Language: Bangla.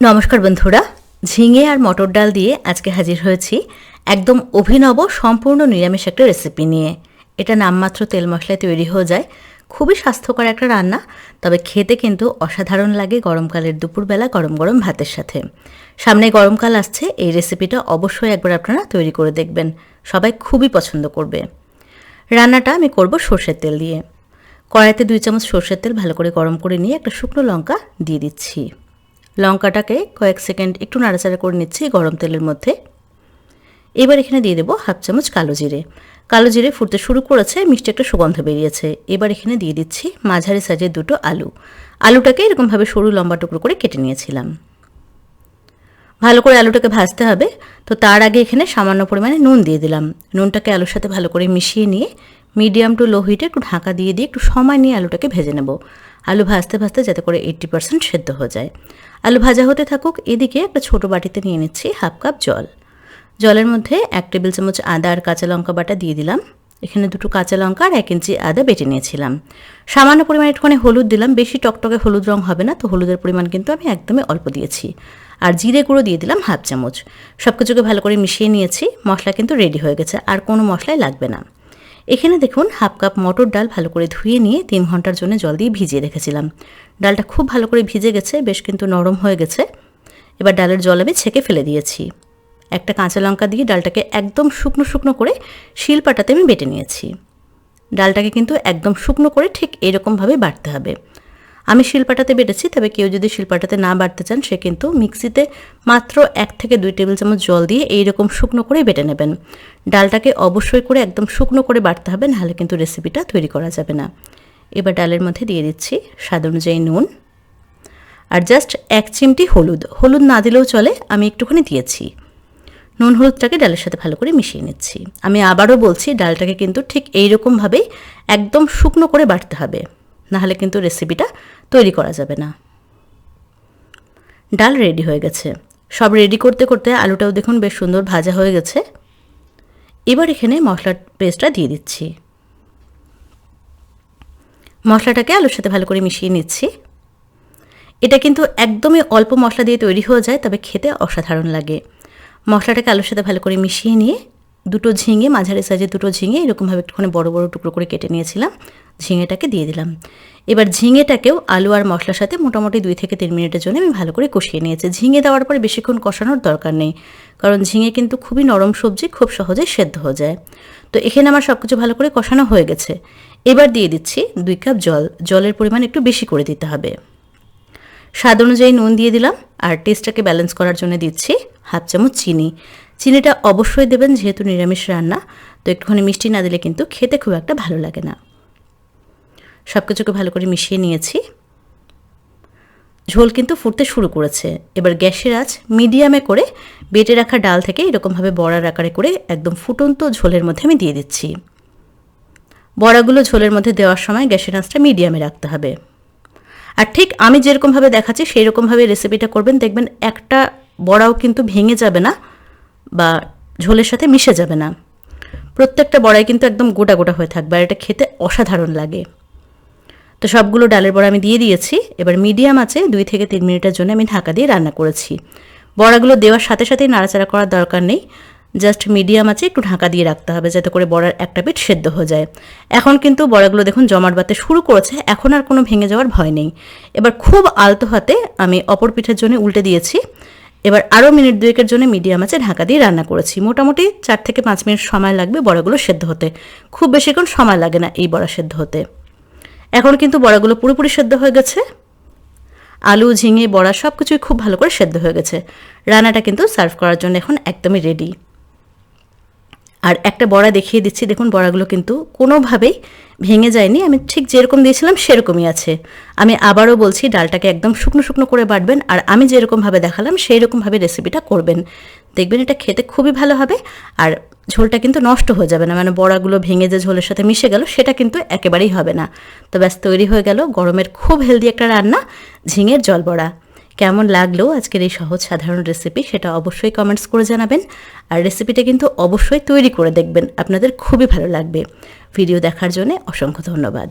নমস্কার বন্ধুরা, ঝিঙে আর মটর ডাল দিয়ে আজকে হাজির হয়েছি একদম অভিনব, সম্পূর্ণ নিরামিষ একটা রেসিপি নিয়ে। এটা নামমাত্র তেল মশলায় তৈরি হয়ে যায়। খুবই স্বাস্থ্যকর একটা রান্না, তবে খেতে কিন্তু অসাধারণ লাগে গরমকালের দুপুরবেলা গরম গরম ভাতের সাথে। সামনে গরমকাল আসছে, এই রেসিপিটা অবশ্যই একবার আপনারা তৈরি করে দেখবেন। সবাই খুবই পছন্দ করবে। রান্নাটা আমি করব সর্ষের তেল দিয়ে। কড়াইতে দুই চামচ সর্ষের তেল ভালো করে গরম করে নিয়ে একটা শুকনো লঙ্কা দিয়ে দিচ্ছি। লঙ্কাটাকে কয়েক সেকেন্ড একটু নাড়াচাড়া করে নিচ্ছি গরম তেলের মধ্যে। এবার এখানে দিয়ে দেবো হাফ চামচ কালো জিরে। কালো জিরে ফুটতে শুরু করেছে, মিষ্টি একটা সুগন্ধ বেরিয়েছে। এবার এখানে দিয়ে দিচ্ছি মাঝারি সাইজের দুটো আলু। আলুটাকে এরকমভাবে সরু লম্বা টুকরো করে কেটে নিয়েছিলাম। ভালো করে আলুটাকে ভাজতে হবে। তো তার আগে এখানে সামান্য পরিমাণে নুন দিয়ে দিলাম। নুনটাকে আলুর সাথে ভালো করে মিশিয়ে নিয়ে মিডিয়াম টু লো হিটে একটু ঢাকা দিয়ে দিয়ে একটু সময় নিয়ে আলুটাকে ভেজে নেব। আলু ভাজতে ভাজতে যাতে করে এইট্টি পার্সেন্ট সেদ্ধ হয়ে যায়। আলু ভাজা হতে থাকুক, এদিকে একটা ছোট বাটিতে নিয়ে নিচ্ছি হাফ কাপ জল। জলের মধ্যে এক টেবিল চামচ আদা আর কাঁচা লঙ্কা বাটা দিয়ে দিলাম। এখানে দুটো কাঁচা লঙ্কা আর এক ইঞ্চি আদা বেটে নিয়েছিলাম। সামান্য পরিমাণে একটুখানি হলুদ দিলাম, বেশি টকটকে হলুদ রং হবে না, তো হলুদের পরিমাণ কিন্তু আমি একদমই অল্প দিয়েছি। আর জিরে গুঁড়ো দিয়ে দিলাম হাফ চামচ। সব কিছুকে ভালো করে মিশিয়ে নিয়েছি, মশলা কিন্তু রেডি হয়ে গেছে, আর কোনো মশলাই লাগবে না। এখানে দেখুন হাফ কাপ মটর ডাল ভালো করে ধুয়ে নিয়ে তিন ঘণ্টার জন্য জল দিয়ে ভিজিয়ে রেখেছিলাম। ডালটা খুব ভালো করে ভিজে গেছে, বেশ কিন্তু নরম হয়ে গেছে। এবার ডালের জল আমি ছেঁকে ফেলে দিয়েছি। একটা কাঁচা লঙ্কা দিয়ে ডালটাকে একদম শুকনো শুকনো করে শিলপাটাতে আমি বেটে নিয়েছি। ডালটাকে কিন্তু একদম শুকনো করে ঠিক এরকমভাবে বাড়তে হবে। আমি শিলপাটাতে বেটেছি, তবে কেউ যদি শিলপাটাতে না বাটতে চান, সে কিন্তু মিক্সিতে মাত্র এক থেকে দুই টেবিল চামচ জল দিয়ে এইরকম শুকনো করে বেটে নেবেন। ডালটাকে অবশ্যই করে একদম শুকনো করে বাটতে হবে, নাহলে কিন্তু রেসিপিটা তৈরি করা যাবে না। এবার ডালের মধ্যে দিয়ে দিচ্ছি স্বাদ অনুযায়ী নুন। আর জাস্ট এক চিমটি হলুদ। হলুদ না দিলেও চলে, আমি একটুখানি দিয়েছি। নুন হলুদটাকে ডালের সাথে ভালো করে মিশিয়ে নিচ্ছি। আমি আবারও বলছি, ডালটাকে কিন্তু ঠিক এইরকমভাবেই একদম শুকনো করে বাটতে হবে। নাহলে কিন্তু রেসিপিটা তৈরি করা যাবে না। ডাল রেডি হয়ে গেছে। সব রেডি করতে করতে আলুটাও দেখুন বেশ সুন্দর ভাজা হয়ে গেছে। এবার এখানে মশলার পেস্টটা দিয়ে দিচ্ছি। মশলাটাকে আলুর সাথে ভালো করে মিশিয়ে নিচ্ছি। এটা কিন্তু একদমই অল্প মশলা দিয়ে তৈরি হয়ে যায়, তবে খেতে অসাধারণ লাগে। মশলাটাকে আলুর সাথে ভালো করে মিশিয়ে নিয়ে দুটো ঝিঙে, মাঝারি সাইজে দুটো ঝিঙে এরকমভাবে একটুখানি বড় বড় টুকরো করে কেটে নিয়েছিলাম। ঝিঙেটাকে দিয়ে দিলাম। এবার ঝিঙেটাকেও আলু আর মশলার সাথে মোটামুটি দুই থেকে তিন মিনিটের জন্য আমি ভালো করে কষিয়ে নিয়েছি। ঝিঙে দেওয়ার পরে বেশিক্ষণ কষানোর দরকার নেই, কারণ ঝিঙে কিন্তু খুবই নরম সবজি, খুব সহজে সেদ্ধ হয়ে যায়। তো এখানে আমার সব কিছু ভালো করে কষানো হয়ে গেছে। এবার দিয়ে দিচ্ছি দুই কাপ জল। জলের পরিমাণ একটু বেশি করে দিতে হবে। স্বাদ অনুযায়ী নুন দিয়ে দিলাম আর টেস্টটাকে ব্যালেন্স করার জন্য দিচ্ছি হাফ চামচ চিনি। চিনিটা অবশ্যই দেবেন, যেহেতু নিরামিষ রান্না, তো একটুখানি মিষ্টি না দিলে কিন্তু খেতে খুব একটা ভালো লাগে না। সব কিছুকে ভালো করে মিশিয়ে নিয়েছি। ঝোল কিন্তু ফুটতে শুরু করেছে। এবার গ্যাসের আঁচ মিডিয়ামে করে বেটে রাখা ডাল থেকে এরকমভাবে বড়ার আকারে করে একদম ফুটন্ত ঝোলের মধ্যে আমি দিয়ে দিচ্ছি। বড়াগুলো ঝোলের মধ্যে দেওয়ার সময় গ্যাসের আঁচটা মিডিয়ামে রাখতে হবে। আর ঠিক আমি যেরকমভাবে দেখাচ্ছি সেই রকমভাবে রেসিপিটা করবেন, দেখবেন একটা বড়াও কিন্তু ভেঙে যাবে না বা ঝোলের সাথে মিশে যাবে না। প্রত্যেকটা বড়াই কিন্তু একদম গোটা গোটা হয়ে থাকবে, আর এটা খেতে অসাধারণ লাগে। তো সবগুলো ডালের বড়া আমি দিয়ে দিয়েছি। এবার মিডিয়াম আছে দুই থেকে তিন মিনিটের জন্য আমি ঢাকা দিয়ে রান্না করেছি। বড়াগুলো দেওয়ার সাথে সাথেই নাড়াচাড়া করার দরকার নেই। জাস্ট মিডিয়াম আছে একটু ঢাকা দিয়ে রাখতে হবে যাতে করে বড়ার একটা পিঠ সেদ্ধ হয়ে যায়। এখন কিন্তু বড়াগুলো দেখুন জমাট বাতে শুরু করেছে, এখন আর কোনো ভেঙে যাওয়ার ভয় নেই। এবার খুব আলতো হাতে আমি অপর পিঠের জন্য উল্টে দিয়েছি। এবার আরও মিনিট দুয়েকের জন্য মিডিয়াম আছে ঢাকা দিয়ে রান্না করেছি। মোটামুটি চার থেকে পাঁচ মিনিট সময় লাগবে বড়াগুলো সেদ্ধ হতে। খুব বেশিক্ষণ সময় লাগে না এই বড়া সেদ্ধ হতে। এখন কিন্তু বড়াগুলো পুরোপুরি সেদ্ধ হয়ে গেছে। আলু, ঝিঙে, বড়া সব কিছুই খুব ভালো করে সেদ্ধ হয়ে গেছে। রান্নাটা কিন্তু সার্ভ করার জন্য এখন একদমই রেডি আর একটা বড়া দেখিয়ে দিচ্ছি। দেখুন, বড়াগুলো কিন্তু কোনোভাবেই ভেঙে যায়নি। আমি ঠিক যেরকম দিয়েছিলাম সেরকমই আছে। আমি আবারও বলছি, ডালটাকে একদম শুকনো শুকনো করে বাটবেন আর আমি যেরকমভাবে দেখালাম সেই রকমভাবে রেসিপিটা করবেন। দেখবেন এটা খেতে খুবই ভালো হবে। আর ঝোলটা কিন্তু নষ্ট হয়ে যাবে না মানে বড়াগুলো ভেঙে যে ঝোলের সাথে মিশে গেল, সেটা কিন্তু একেবারেই হবে না। তো ব্যাস, তৈরি হয়ে গেল গরমের খুব হেলদি একটা রান্না, ঝিঙের জল বড়া। কেমন লাগল আজকের এই সহজ সাধারণ রেসিপি সেটা অবশ্যই কমেন্টস করে জানাবেন, আর রেসিপিটা কিন্তু অবশ্যই তৈরি করে দেখবেন, আপনাদের খুবই ভালো লাগবে। ভিডিও দেখার জন্য অসংখ্য ধন্যবাদ।